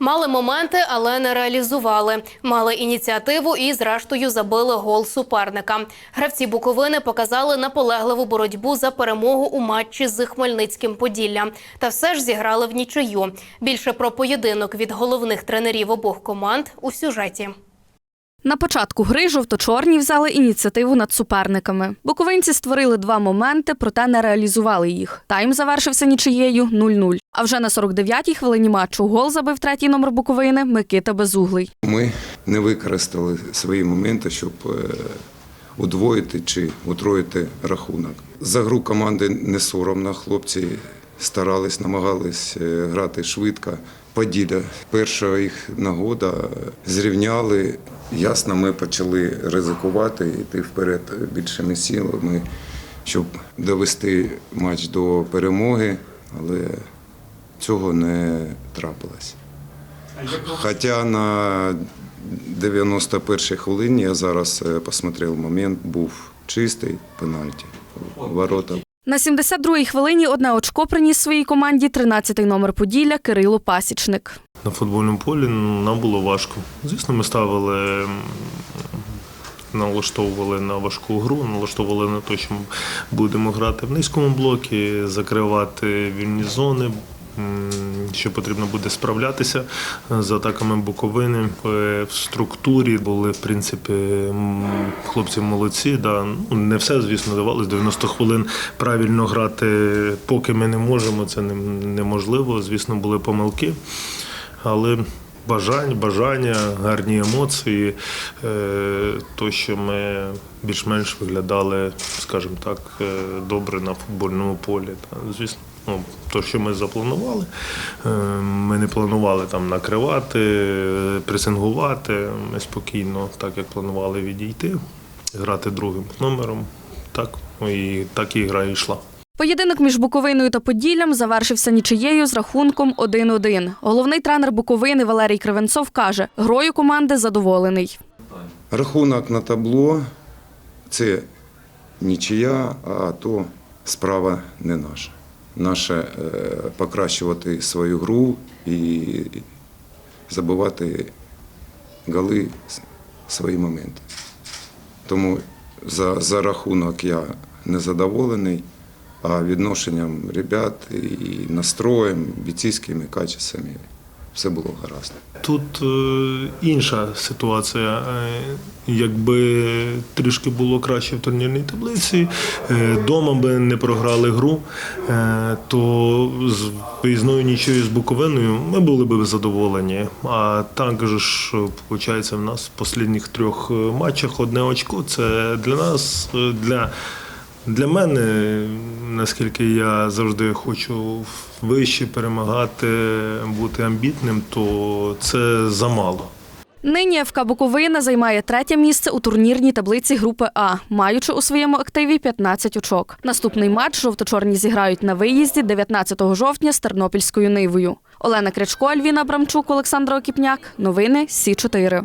Мали моменти, але не реалізували. Мали ініціативу і, зрештою, забили гол суперника. Гравці Буковини показали наполегливу боротьбу за перемогу у матчі з Хмельницьким Поділлям. Та все ж зіграли в нічию. Більше про поєдинок від головних тренерів обох команд у сюжеті. На початку гри жовто-чорні взяли ініціативу над суперниками. Буковинці створили два моменти, проте не реалізували їх. Тайм завершився нічиєю 0-0. А вже на 49-й хвилині матчу гол забив третій номер Буковини Микита Безуглий. Ми не використали свої моменти, щоб е, удвоїти чи утроїти рахунок. За гру команди не соромно. Хлопці старались, намагались е, грати швидко. Поділя. Перша їх нагода зрівняли. Ясно, ми почали ризикувати, йти вперед більшими силами, щоб довести матч до перемоги, але цього не трапилось. Хоча на 91-й хвилині я зараз е, посмотрел момент, був чистий пенальті ворота. На 72-й хвилині одне очко приніс своїй команді 13-й номер Поділля Кирило Пасічник. На футбольному полі ну, нам було важко. Звісно, ми ставили, налаштовували на важку гру, налаштовували на те, що ми будемо грати в низькому блокі, закривати вільні зони. Що потрібно буде справлятися з атаками Буковини Е, в структурі були в принципі хлопці молодці. Да. Ну, Не все, звісно, давалось 90 хвилин правильно грати, поки ми не можемо. Це неможливо. Звісно, були помилки. Але бажання, бажання, гарні емоції, е, то, що ми більш-менш виглядали, скажімо так, е, добре на футбольному полі. Звісно, ну, то, що ми запланували, е, ми не планували там накривати, пресингувати. Ми спокійно, так як планували відійти, грати другим номером. Так, ну, і так і гра йшла. Поєдинок між Буковиною та Поділлям завершився нічиєю з рахунком 1-1. Головний тренер Буковини Валерій Кривенцов каже, грою команди задоволений. Рахунок на табло це нічия, а то справа не наша. Наше е, покращувати свою гру і забивати голи свої моменти. Тому за, за рахунок я не задоволений, а відношенням ребят і настроєм, бійцівськими качествами все було гаразд. Тут е, інша ситуація. Е, Якби трішки було краще в турнірній таблиці, е, дома би не програли гру, то з виїзною нічою з Буковиною ми були б задоволені. А так же ж, виходить, в нас в останніх трьох матчах одне очко. Це для нас, для для мене, наскільки я завжди хочу вище перемагати, бути амбітним, то це замало. Нині ФК Буковина займає третє місце у турнірній таблиці групи А, маючи у своєму активі 15 очок. Наступний матч жовто-чорні зіграють на виїзді 19 жовтня з Тернопільською нивою. Олена Крячко, Альвіна Брамчук, Олександр Окіпняк. Новини Сі 4